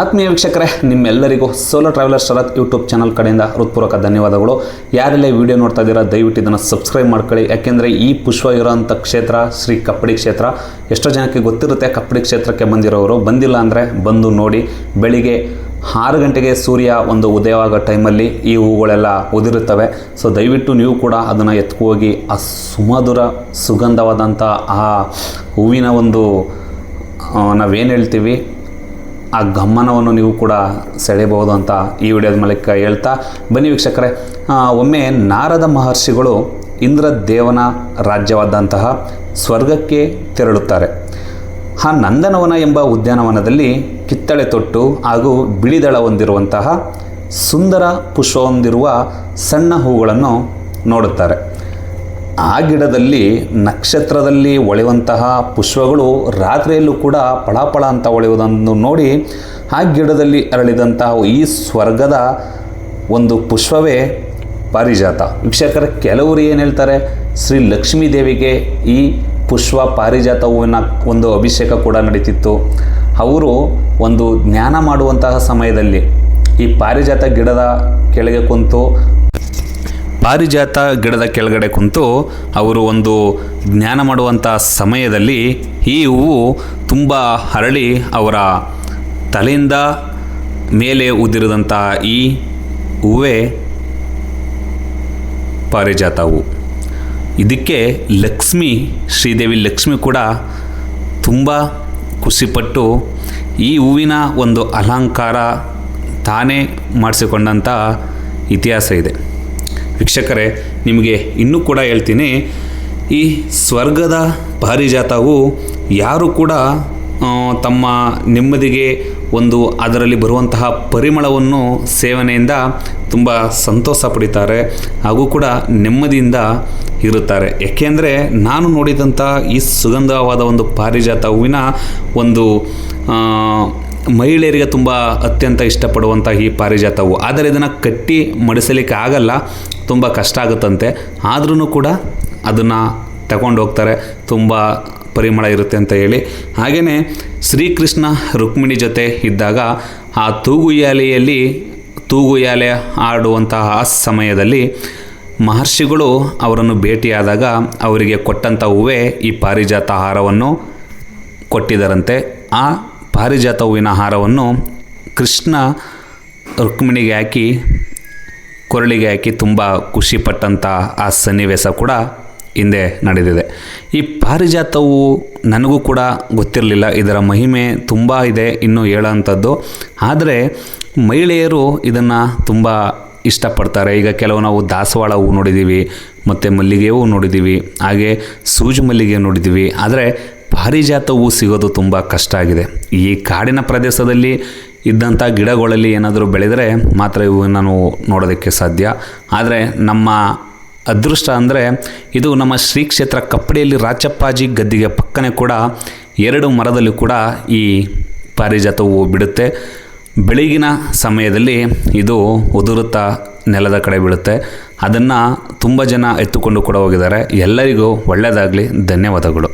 ಆತ್ಮೀಯ ವೀಕ್ಷಕರೇ, ನಿಮ್ಮೆಲ್ಲರಿಗೂ solo traveller Sharath YouTube channel ಕಡೆಯಿಂದ ಹೃತ್ಪೂರ್ವಕ ಧನ್ಯವಾದಗಳು. ಯಾರೆಲ್ಲ ವಿಡಿಯೋ ನೋಡ್ತಾ ಇದ್ದೀರಾ, ದಯವಿಟ್ಟು ಇದನ್ನು ಸಬ್ಸ್ಕ್ರೈಬ್ ಮಾಡ್ಕೊಳ್ಳಿ. ಯಾಕೆಂದರೆ ಈ ಪುಷ್ಪ ಇರೋಂಥ ಕ್ಷೇತ್ರ, ಶ್ರೀ ಕಪ್ಪಡಿ ಕ್ಷೇತ್ರ, ಎಷ್ಟೋ ಜನಕ್ಕೆ ಗೊತ್ತಿರುತ್ತೆ ಕಪ್ಪಡಿ ಕ್ಷೇತ್ರಕ್ಕೆ ಬಂದಿರೋರು ಬಂದಿಲ್ಲ ಅಂದರೆ ಬಂದು ನೋಡಿ. ಬೆಳಿಗ್ಗೆ ಆರು ಗಂಟೆಗೆ ಸೂರ್ಯ ಒಂದು ಉದಯವಾಗೋ ಟೈಮಲ್ಲಿ ಈ ಹೂಗಳೆಲ್ಲ ಉದಿರುತ್ತವೆ. ಸೊ ದಯವಿಟ್ಟು ನೀವು ಕೂಡ ಅದನ್ನು ಎತ್ಕೋಗಿ, ಆ ಸುಮಧುರ ಸುಗಂಧವಾದಂಥ ಆ ಹೂವಿನ ಒಂದು ನಾವೇನು ಹೇಳ್ತೀವಿ? ಆ ಗಮನವನ್ನು ನೀವು ಕೂಡ ಸೆಳೆಯಬಹುದು ಅಂತ ಈ ವಿಡಿಯೋದ ಮೂಲಕ ಹೇಳ್ತಾ ಬನ್ನಿ ವೀಕ್ಷಕರೇ. ಒಮ್ಮೆ ನಾರದ ಮಹರ್ಷಿಗಳು ಇಂದ್ರ ದೇವನ ರಾಜ್ಯವಾದಂತಹ ಸ್ವರ್ಗಕ್ಕೆ ತೆರಳುತ್ತಾರೆ. ಆ ನಂದನವನ ಎಂಬ ಉದ್ಯಾನವನದಲ್ಲಿ ಕಿತ್ತಳೆ ತೊಟ್ಟು ಹಾಗೂ ಬಿಳಿದಳ ಹೊಂದಿರುವಂತಹ ಸುಂದರ ಪುಷ್ಪ ಹೊಂದಿರುವ ಸಣ್ಣ ಹೂಗಳನ್ನು ನೋಡುತ್ತಾರೆ. ಆ ಗಿಡದಲ್ಲಿ, ನಕ್ಷತ್ರದಲ್ಲಿ ಒಳೆಯುವಂತಹ ಪುಷ್ಪಗಳು ರಾತ್ರಿಯಲ್ಲೂ ಕೂಡ ಪಳಾಪಳ ಅಂತ ಒಳೆಯುವುದನ್ನು ನೋಡಿ, ಆ ಗಿಡದಲ್ಲಿ ಅರಳಿದಂತಹ ಈ ಸ್ವರ್ಗದ ಒಂದು ಪುಷ್ಪವೇ ಪಾರಿಜಾತ. ವೀಕ್ಷಕರ, ಕೆಲವರು ಏನು ಹೇಳ್ತಾರೆ? ಶ್ರೀ ಲಕ್ಷ್ಮೀ ದೇವಿಗೆ ಈ ಪುಷ್ಪ ಪಾರಿಜಾತ ಹೂವಿನ ಒಂದು ಅಭಿಷೇಕ ಕೂಡ ನಡೀತಿತ್ತು. ಅವರು ಒಂದು ಜ್ಞಾನ ಮಾಡುವಂತಹ ಸಮಯದಲ್ಲಿ ಈ ಪಾರಿಜಾತ ಗಿಡದ ಕೆಳಗೆ ಕುಂತು ಪಾರಿಜಾತ ಗಿಡದ ಕೆಳಗಡೆ ಕುಂತು ಅವರು ಒಂದು ಜ್ಞಾನ ಮಾಡುವಂಥ ಸಮಯದಲ್ಲಿ ಈ ಹೂವು ತುಂಬ ಹರಳಿ ಅವರ ತಲೆಯಿಂದ ಮೇಲೆ ಉದಿರಿದಂಥ ಈ ಹೂವೇ ಪಾರಿಜಾತ ಹೂವು. ಇದಕ್ಕೆ ಲಕ್ಷ್ಮಿ, ಶ್ರೀದೇವಿ ಲಕ್ಷ್ಮಿ ಕೂಡ ತುಂಬ ಖುಷಿಪಟ್ಟು ಈ ಹೂವಿನ ಒಂದು ಅಲಂಕಾರ ತಾನೇ ಮಾಡಿಸಿಕೊಂಡಂಥ ಇತಿಹಾಸ ಇದೆ. ವೀಕ್ಷಕರೇ, ನಿಮಗೆ ಇನ್ನೂ ಕೂಡ ಹೇಳ್ತೀನಿ, ಈ ಸ್ವರ್ಗದ ಪಾರಿಜಾತವು ಯಾರು ಕೂಡ ತಮ್ಮ ನೆಮ್ಮದಿಗೆ ಒಂದು ಅದರಲ್ಲಿ ಬರುವಂತಹ ಪರಿಮಳವನ್ನು ಸೇವನೆಯಿಂದ ತುಂಬ ಸಂತೋಷ ಪಡಿತಾರೆ, ಹಾಗೂ ಕೂಡ ನೆಮ್ಮದಿಯಿಂದ ಇರುತ್ತಾರೆ. ಏಕೆಂದರೆ ನಾನು ನೋಡಿದಂಥ ಈ ಸುಗಂಧವಾದ ಒಂದು ಪಾರಿಜಾತ ಹೂವಿನ ಒಂದು ಮಹಿಳೆಯರಿಗೆ ತುಂಬ ಅತ್ಯಂತ ಇಷ್ಟಪಡುವಂಥ ಈ ಪಾರಿಜಾತ ಹೂವು ಆದರೆ ಇದನ್ನು ಕಟ್ಟಿ ಮಡಿಸಲಿಕ್ಕೆ ಆಗಲ್ಲ, ತುಂಬ ಕಷ್ಟ ಆಗುತ್ತಂತೆ. ಆದ್ರೂ ಕೂಡ ಅದನ್ನು ತಗೊಂಡು ಹೋಗ್ತಾರೆ, ತುಂಬ ಪರಿಮಳ ಇರುತ್ತೆ ಅಂತ ಹೇಳಿ. ಹಾಗೆಯೇ ಶ್ರೀಕೃಷ್ಣ ರುಕ್ಮಿಣಿ ಜೊತೆ ಇದ್ದಾಗ ಆ ತೂಗುಯಾಲೆಯಲ್ಲಿ ತೂಗುಯಾಲೆ ಆಡುವಂತಹ ಆ ಸಮಯದಲ್ಲಿ ಮಹರ್ಷಿಗಳು ಅವರನ್ನು ಭೇಟಿಯಾದಾಗ ಅವರಿಗೆ ಕೊಟ್ಟಂಥ ಹೂವೇ ಈ ಪಾರಿಜಾತ ಆಹಾರವನ್ನು ಕೊಟ್ಟಿದ್ದರಂತೆ ಆ ಪಾರಿಜಾತ ಹೂವಿನ ಹಾರವನ್ನು ಕೃಷ್ಣ ರುಕ್ಮಿಣಿಗೆ ಹಾಕಿ, ಕೊರಳಿಗೆ ಹಾಕಿ ತುಂಬ ಖುಷಿಪಟ್ಟಂಥ ಆ ಸನ್ನಿವೇಶ ಕೂಡ ಹಿಂದೆ ನಡೆದಿದೆ. ಈ ಪಾರಿಜಾತವು ನನಗೂ ಕೂಡ ಗೊತ್ತಿರಲಿಲ್ಲ, ಇದರ ಮಹಿಮೆ ತುಂಬ ಇದೆ, ಇನ್ನೂ ಹೇಳೋವಂಥದ್ದು ಆದರೆ ಮಹಿಳೆಯರು ಇದನ್ನು ತುಂಬ ಇಷ್ಟಪಡ್ತಾರೆ. ಈಗ ಕೆಲವು ನಾವು ದಾಸವಾಳ ಹೂವು ನೋಡಿದ್ದೀವಿ ಮತ್ತು ಮಲ್ಲಿಗೆ ಹೂವು ನೋಡಿದ್ದೀವಿ ಹಾಗೆ ಸೂಜು ಮಲ್ಲಿಗೆ ನೋಡಿದ್ದೀವಿ ಆದರೆ ಪಾರಿಜಾತ ಹೂವು ಸಿಗೋದು ತುಂಬ ಕಷ್ಟ ಆಗಿದೆ. ಈ ಕಾಡಿನ ಪ್ರದೇಶದಲ್ಲಿ ಇದ್ದಂಥ ಗಿಡಗಳಲ್ಲಿ ಏನಾದರೂ ಬೆಳೆದರೆ ಮಾತ್ರ ಇವು ನಾನು ನೋಡೋದಕ್ಕೆ ಸಾಧ್ಯ. ಆದರೆ ನಮ್ಮ ಅದೃಷ್ಟ ಅಂದರೆ ಇದು ನಮ್ಮ ಶ್ರೀ ಕ್ಷೇತ್ರ ಕಪ್ಪಡಿಯಲ್ಲಿ ರಾಚಪ್ಪಾಜಿ ಗದ್ದಿಗೆ ಪಕ್ಕನೆ ಕೂಡ ಎರಡು ಮರದಲ್ಲಿ ಕೂಡ ಈ ಪಾರಿಜಾತ ಹೂವು ಬಿಡುತ್ತೆ. ಬೆಳಗಿನ ಸಮಯದಲ್ಲಿ ಇದು ಉದುರುತ್ತಾ ನೆಲದ ಕಡೆ ಬೀಳುತ್ತೆ. ಅದನ್ನು ತುಂಬ ಜನ ಎತ್ತುಕೊಂಡು ಕೂಡ ಹೋಗಿದ್ದಾರೆ. ಎಲ್ಲರಿಗೂ ಒಳ್ಳೆಯದಾಗಲಿ ಧನ್ಯವಾದಗಳು.